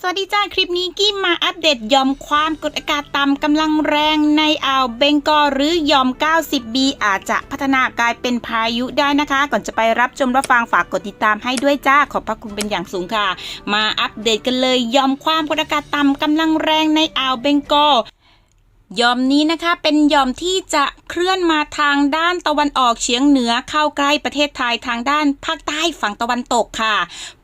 สวัสดีจ้าคลิปนี้กี้มาอัปเดตยอมความกดอากาศต่ำกำลังแรงในอ่าวเบงกอลหรือยอม 90B อาจจะพัฒนากลายเป็นพายุได้นะคะ ก่อนจะไปรับชมรับฟังฝากกดติดตามให้ด้วยจ้าขอบพระคุณเป็นอย่างสูงค่ะ มาอัปเดตกันเลยยอมความกดอากาศต่ำกำลังแรงในอ่าวเบงกอล ย่อมนี้นะคะเป็นย่อมที่จะเคลื่อนมาทางด้านตะวันออกเฉียงเหนือเข้าใกล้ประเทศไทยทางด้านภาคใต้ฝั่งตะวันตกค่ะ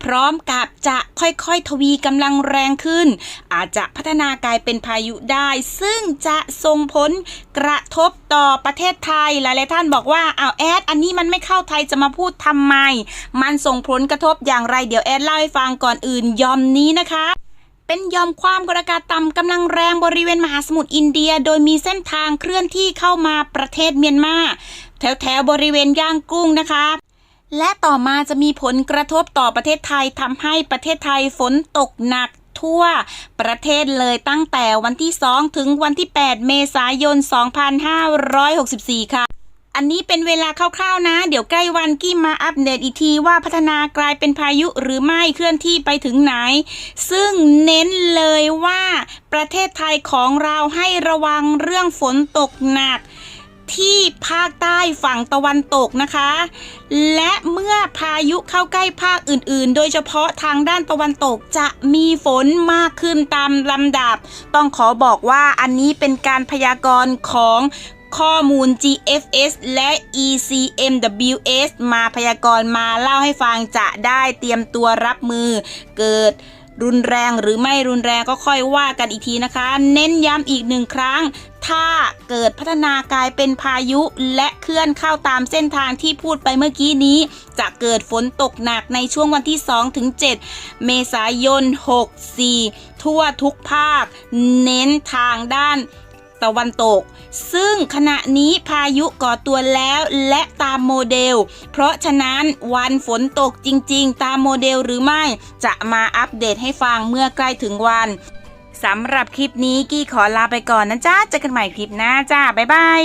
พร้อมกับจะค่อยๆทวีกำลังแรงขึ้น อาจจะพัฒนากลายเป็นพายุได้ ซึ่งจะส่งผลกระทบต่อประเทศไทยหลายๆท่านบอกว่าเอาแอดอันนี้มันไม่เข้าไทยจะมาพูดทำไม มันส่งผลกระทบอย่างไรเดี๋ยวแอดเล่าให้ฟังก่อนอื่นย่อมนี้นะคะ เป็นยอมความกดอากาศต่ำกำลังแรงบริเวณมหาสมุทรอินเดีย โดยมีเส้นทางเคลื่อนที่เข้ามาประเทศเมียนมาแถวแถวๆบริเวณย่างกุ้งนะคะและต่อมาจะมีผลกระทบต่อประเทศไทยทำให้ประเทศไทยฝนตกหนักทั่วประเทศเลยตั้งแต่วันที่ 2 ถึงวันที่ 8 เมษายน 2564 ค่ะ อันนี้เป็นเวลาคร่าวๆนะ เดี๋ยวใกล้วันกี้มาอัปเดตอีกทีว่าพัฒนากลายเป็นพายุหรือไม่เคลื่อนที่ไปถึงไหน ซึ่งเน้นเลยว่าประเทศไทยของเราให้ระวังเรื่องฝนตกหนักที่ภาคใต้ฝั่งตะวันตกนะคะ และเมื่อพายุเข้าใกล้ภาคอื่นๆ โดยเฉพาะทางด้านตะวันตกจะมีฝนมากขึ้นตามลำดับ ต้องขอบอกว่าอันนี้เป็นการพยากรณ์ของ ข้อมูล GFS และ ECMWS มาพยากรณ์มาเล่าให้ฟังจะได้เตรียมตัวรับมือเกิดรุนแรงหรือไม่รุนแรงก็ค่อยว่ากันอีกทีนะคะ เน้นย้ำอีกหนึ่งครั้ง ถ้าเกิดพัฒนากลายเป็นพายุและเคลื่อนเข้าตามเส้นทางที่พูดไปเมื่อกี้นี้ จะเกิดฝนตกหนักในช่วงวันที่ 2 ถึง 7 เมษายน 64 ทั่วทุกภาค เน้นทางด้าน ตะวันตก ซึ่งขณะนี้พายุก่อตัวแล้วและตามโมเดล เพราะฉะนั้นวันฝนตกจริงๆ ตามโมเดลหรือไม่ จะมาอัปเดตให้ฟังเมื่อใกล้ถึงวันสำหรับคลิปนี้กี้ขอลาไปก่อนนะจ๊ะเจอกันใหม่คลิปหน้าจ้าบ๊ายบาย